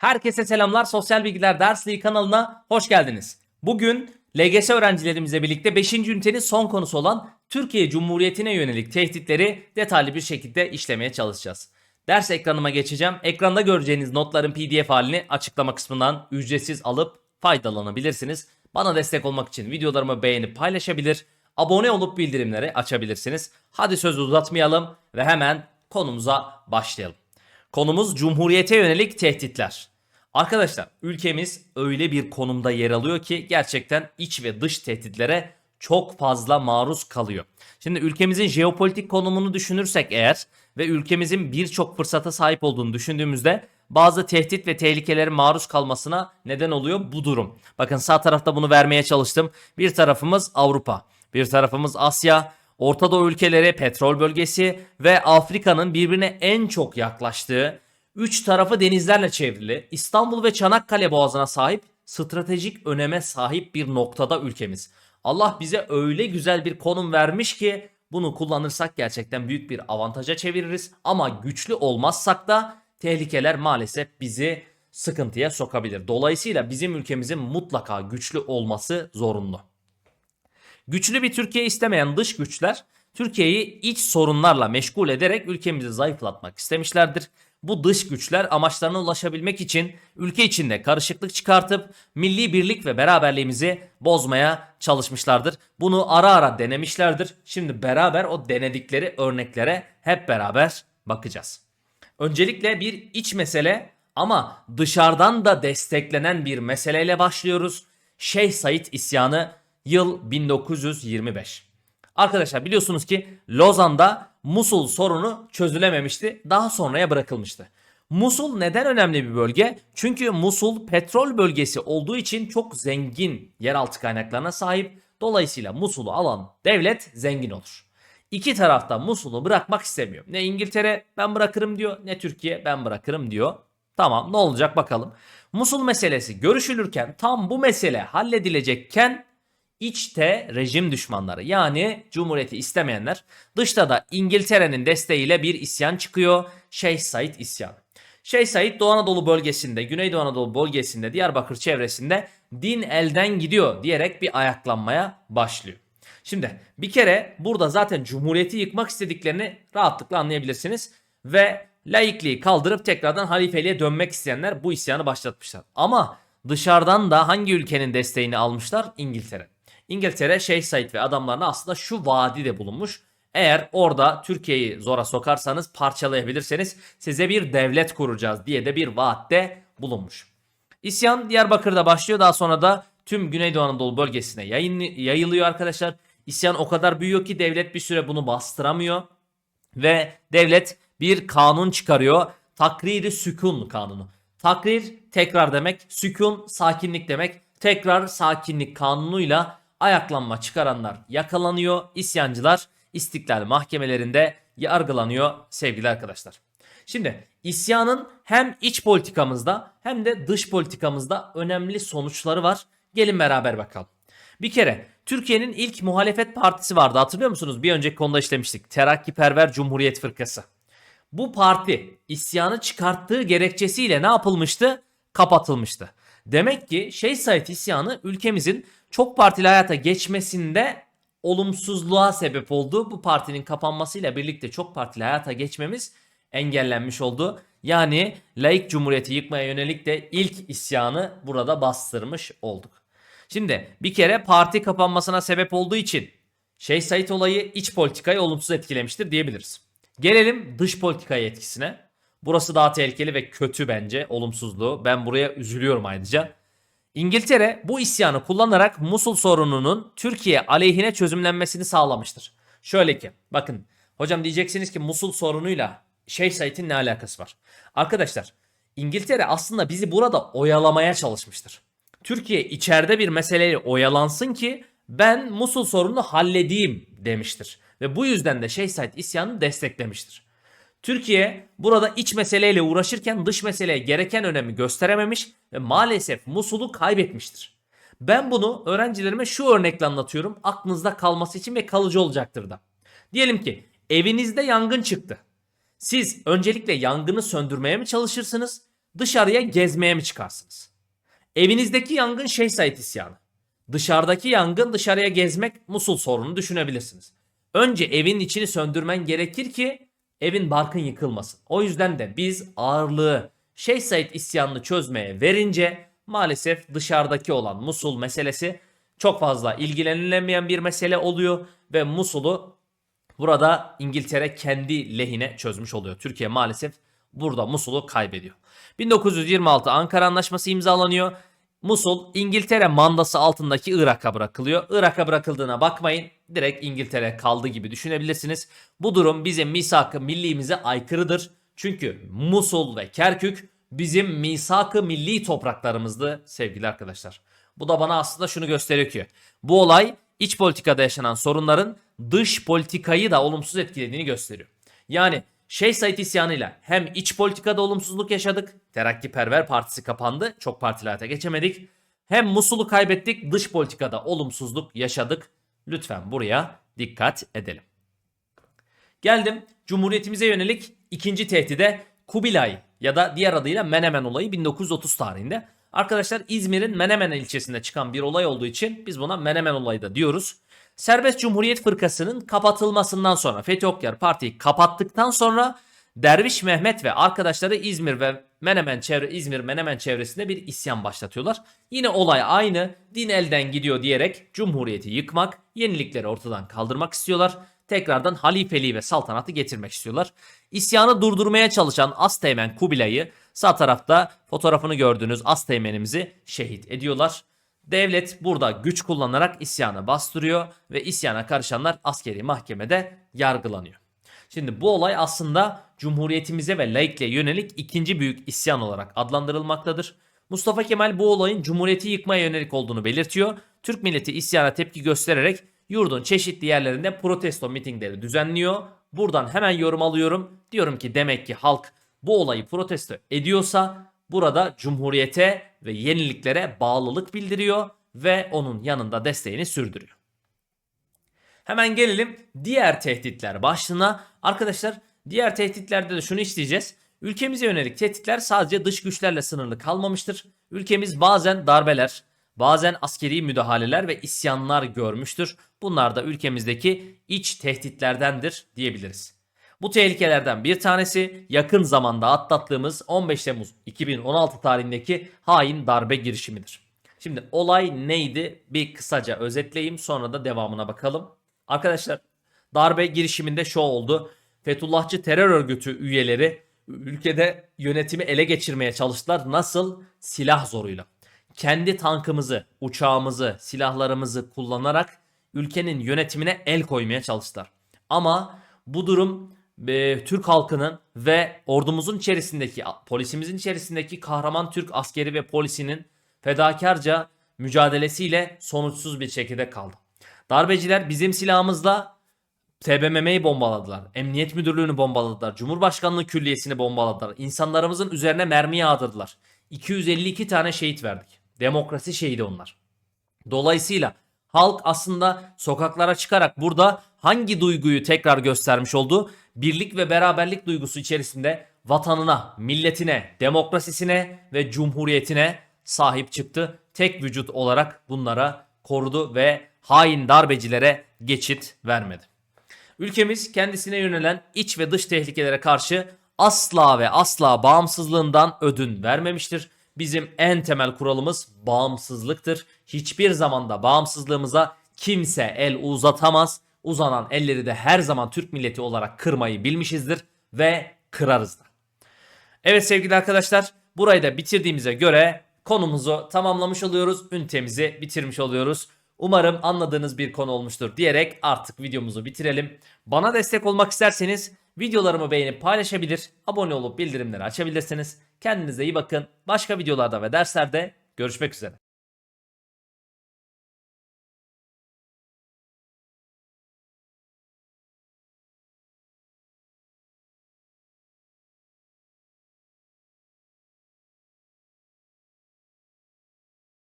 Herkese selamlar. Sosyal Bilgiler Dersliği kanalına hoş geldiniz. Bugün LGS öğrencilerimizle birlikte 5. ünitenin son konusu olan Türkiye Cumhuriyeti'ne yönelik tehditleri detaylı bir şekilde işlemeye çalışacağız. Ders ekranıma geçeceğim. Ekranda göreceğiniz notların PDF halini açıklama kısmından ücretsiz alıp faydalanabilirsiniz. Bana destek olmak için videolarımı beğenip paylaşabilir, abone olup bildirimleri açabilirsiniz. Hadi sözü uzatmayalım ve hemen konumuza başlayalım. Konumuz Cumhuriyete yönelik tehditler. Arkadaşlar ülkemiz öyle bir konumda yer alıyor ki gerçekten iç ve dış tehditlere çok fazla maruz kalıyor. Şimdi ülkemizin jeopolitik konumunu düşünürsek eğer ve ülkemizin birçok fırsata sahip olduğunu düşündüğümüzde bazı tehdit ve tehlikelere maruz kalmasına neden oluyor bu durum. Bakın sağ tarafta bunu vermeye çalıştım. Bir tarafımız Avrupa, bir tarafımız Asya, Orta Doğu ülkeleri, petrol bölgesi ve Afrika'nın birbirine en çok yaklaştığı, üç tarafı denizlerle çevrili, İstanbul ve Çanakkale boğazına sahip, stratejik öneme sahip bir noktada ülkemiz. Allah bize öyle güzel bir konum vermiş ki bunu kullanırsak gerçekten büyük bir avantaja çeviririz ama güçlü olmazsak da tehlikeler maalesef bizi sıkıntıya sokabilir. Dolayısıyla bizim ülkemizin mutlaka güçlü olması zorunlu. Güçlü bir Türkiye istemeyen dış güçler Türkiye'yi iç sorunlarla meşgul ederek ülkemizi zayıflatmak istemişlerdir. Bu dış güçler amaçlarına ulaşabilmek için ülke içinde karışıklık çıkartıp milli birlik ve beraberliğimizi bozmaya çalışmışlardır. Bunu ara ara denemişlerdir. Şimdi beraber o denedikleri örneklere hep beraber bakacağız. Öncelikle bir iç mesele ama dışarıdan da desteklenen bir meseleyle başlıyoruz. Şeyh Said isyanı yıl 1925. Arkadaşlar biliyorsunuz ki Lozan'da Musul sorunu çözülememişti. Daha sonraya bırakılmıştı. Musul neden önemli bir bölge? Çünkü Musul petrol bölgesi olduğu için çok zengin yeraltı kaynaklarına sahip. Dolayısıyla Musul'u alan devlet zengin olur. İki tarafta Musul'u bırakmak istemiyor. Ne İngiltere ben bırakırım diyor ne Türkiye ben bırakırım diyor. Tamam ne olacak bakalım. Musul meselesi görüşülürken tam bu mesele halledilecekken İçte rejim düşmanları yani cumhuriyeti istemeyenler dışta da İngiltere'nin desteğiyle bir isyan çıkıyor. Şeyh Said isyanı. Şeyh Said Doğu Anadolu bölgesinde, Güneydoğu Anadolu bölgesinde, Diyarbakır çevresinde din elden gidiyor diyerek bir ayaklanmaya başlıyor. Şimdi bir kere burada zaten cumhuriyeti yıkmak istediklerini rahatlıkla anlayabilirsiniz ve laikliği kaldırıp tekrardan halifeliğe dönmek isteyenler bu isyanı başlatmışlar. Ama dışarıdan da hangi ülkenin desteğini almışlar? İngiltere. İngiltere Şeyh Said ve adamlarına aslında şu vaadi de bulunmuş. Eğer orada Türkiye'yi zora sokarsanız parçalayabilirseniz size bir devlet kuracağız diye de bir vaatte bulunmuş. İsyan Diyarbakır'da başlıyor daha sonra da tüm Güneydoğu Anadolu bölgesine yayın, yayılıyor arkadaşlar. İsyan o kadar büyüyor ki devlet bir süre bunu bastıramıyor ve devlet bir kanun çıkarıyor. Takriri sükun kanunu. Takrir tekrar demek, sükun sakinlik demek. Tekrar sakinlik kanunuyla ayaklanma çıkaranlar yakalanıyor. İsyancılar istiklal mahkemelerinde yargılanıyor sevgili arkadaşlar. Şimdi isyanın hem iç politikamızda hem de dış politikamızda önemli sonuçları var. Gelin beraber bakalım. Bir kere Türkiye'nin ilk muhalefet partisi vardı hatırlıyor musunuz? Bir önceki konuda işlemiştik. Terakkiperver Cumhuriyet Fırkası. Bu parti isyanı çıkarttığı gerekçesiyle ne yapılmıştı? Kapatılmıştı. Demek ki Şeyh Said isyanı ülkemizin çok partili hayata geçmesinde olumsuzluğa sebep oldu. Bu partinin kapanmasıyla birlikte çok partili hayata geçmemiz engellenmiş oldu. Yani laik cumhuriyeti yıkmaya yönelik de ilk isyanı burada bastırmış olduk. Şimdi bir kere parti kapanmasına sebep olduğu için Şeyh Said olayı iç politikayı olumsuz etkilemiştir diyebiliriz. Gelelim dış politikaya etkisine. Burası daha tehlikeli ve kötü bence olumsuzluğu. Ben buraya üzülüyorum ayrıca. İngiltere bu isyanı kullanarak Musul sorununun Türkiye aleyhine çözümlenmesini sağlamıştır. Şöyle ki bakın hocam diyeceksiniz ki Musul sorunuyla Şeyh Said'in ne alakası var? Arkadaşlar İngiltere aslında bizi burada oyalamaya çalışmıştır. Türkiye içeride bir meseleyle oyalansın ki ben Musul sorununu halledeyim demiştir. Ve bu yüzden de Şeyh Said isyanını desteklemiştir. Türkiye burada iç meseleyle uğraşırken dış meseleye gereken önemi gösterememiş ve maalesef Musul'u kaybetmiştir. Ben bunu öğrencilerime şu örnekle anlatıyorum aklınızda kalması için ve kalıcı olacaktır da. Diyelim ki evinizde yangın çıktı. Siz öncelikle yangını söndürmeye mi çalışırsınız Dışarıya gezmeye mi çıkarsınız? Evinizdeki yangın Şeyh Said isyanı. Dışarıdaki yangın dışarıya gezmek Musul sorunu düşünebilirsiniz. Önce evin içini söndürmen gerekir ki evin barkın yıkılmasın. O yüzden de biz ağırlığı Şeyh Said isyanını çözmeye verince maalesef dışarıdaki olan Musul meselesi çok fazla ilgilenilemeyen bir mesele oluyor ve Musul'u burada İngiltere kendi lehine çözmüş oluyor. Türkiye maalesef burada Musul'u kaybediyor. 1926 Ankara Anlaşması imzalanıyor. Musul İngiltere mandası altındaki Irak'a bırakılıyor. Irak'a bırakıldığına bakmayın. Direkt İngiltere kaldı gibi düşünebilirsiniz. Bu durum bizim misak-ı millimize aykırıdır. Çünkü Musul ve Kerkük bizim misak-ı milli topraklarımızdı sevgili arkadaşlar. Bu da bana aslında şunu gösteriyor ki bu olay iç politikada yaşanan sorunların dış politikayı da olumsuz etkilediğini gösteriyor. Yani Şeyh Said isyanıyla hem iç politikada olumsuzluk yaşadık. Terakkiperver Partisi kapandı. Çok partili geçemedik. Hem Musul'u kaybettik. Dış politikada olumsuzluk yaşadık. Lütfen buraya dikkat edelim. Geldim Cumhuriyetimize yönelik ikinci tehdide Kubilay ya da diğer adıyla Menemen olayı 1930 tarihinde. Arkadaşlar İzmir'in Menemen ilçesinde çıkan bir olay olduğu için biz buna Menemen olayı da diyoruz. Serbest Cumhuriyet Fırkası'nın kapatılmasından sonra Fethi Okyar partiyi kapattıktan sonra Derviş Mehmet ve arkadaşları İzmir ve Menemen çevre İzmir Menemen çevresinde bir isyan başlatıyorlar. Yine olay aynı. Din elden gidiyor diyerek Cumhuriyeti yıkmak, yenilikleri ortadan kaldırmak istiyorlar. Tekrardan halifeliği ve saltanatı getirmek istiyorlar. İsyanı durdurmaya çalışan Asteğmen Kubilay'ı sağ tarafta fotoğrafını gördüğünüz Asteğmen'imizi şehit ediyorlar. Devlet burada güç kullanarak isyanı bastırıyor ve isyana karışanlar askeri mahkemede yargılanıyor. Şimdi bu olay aslında Cumhuriyetimize ve laikliğe yönelik ikinci büyük isyan olarak adlandırılmaktadır. Mustafa Kemal bu olayın Cumhuriyeti yıkmaya yönelik olduğunu belirtiyor. Türk milleti isyana tepki göstererek yurdun çeşitli yerlerinde protesto mitingleri düzenliyor. Buradan hemen yorum alıyorum. Diyorum ki demek ki halk bu olayı protesto ediyorsa burada Cumhuriyete ve yeniliklere bağlılık bildiriyor ve onun yanında desteğini sürdürüyor. Hemen gelelim diğer tehditler başlığına. Arkadaşlar diğer tehditlerde de şunu isteyeceğiz. Ülkemize yönelik tehditler sadece dış güçlerle sınırlı kalmamıştır. Ülkemiz bazen darbeler, bazen askeri müdahaleler ve isyanlar görmüştür. Bunlar da ülkemizdeki iç tehditlerdendir diyebiliriz. Bu tehlikelerden bir tanesi yakın zamanda atlattığımız 15 Temmuz 2016 tarihindeki hain darbe girişimidir. Şimdi olay neydi? Bir kısaca özetleyeyim sonra da devamına bakalım. Arkadaşlar darbe girişiminde şu oldu. Fethullahçı terör örgütü üyeleri ülkede yönetimi ele geçirmeye çalıştılar. Nasıl? Silah zoruyla. Kendi tankımızı, uçağımızı, silahlarımızı kullanarak ülkenin yönetimine el koymaya çalıştılar. Ama bu durum e, Türk halkının ve ordumuzun içerisindeki, polisimizin içerisindeki kahraman Türk askeri ve polisinin fedakarca mücadelesiyle sonuçsuz bir şekilde kaldı. Darbeciler bizim silahımızla TBMM'yi bombaladılar. Emniyet müdürlüğünü bombaladılar. Cumhurbaşkanlığı külliyesini bombaladılar. İnsanlarımızın üzerine mermi yağdırdılar. 252 tane şehit verdik. Demokrasi şehidi onlar. Dolayısıyla halk aslında sokaklara çıkarak burada hangi duyguyu tekrar göstermiş oldu? Birlik ve beraberlik duygusu içerisinde vatanına, milletine, demokrasisine ve cumhuriyetine sahip çıktı. Tek vücut olarak bunlara korudu ve hain darbecilere geçit vermedi. Ülkemiz kendisine yönelen iç ve dış tehlikelere karşı asla ve asla bağımsızlığından ödün vermemiştir. Bizim en temel kuralımız bağımsızlıktır. Hiçbir zamanda bağımsızlığımıza kimse el uzatamaz. Uzanan elleri de her zaman Türk milleti olarak kırmayı bilmişizdir ve kırarız da. Evet sevgili arkadaşlar burayı da bitirdiğimize göre konumuzu tamamlamış oluyoruz. Ünitemizi bitirmiş oluyoruz. Umarım anladığınız bir konu olmuştur diyerek artık videomuzu bitirelim. Bana destek olmak isterseniz videolarımı beğenip paylaşabilir, abone olup bildirimleri açabilirsiniz. Kendinize iyi bakın. Başka videolarda ve derslerde görüşmek üzere.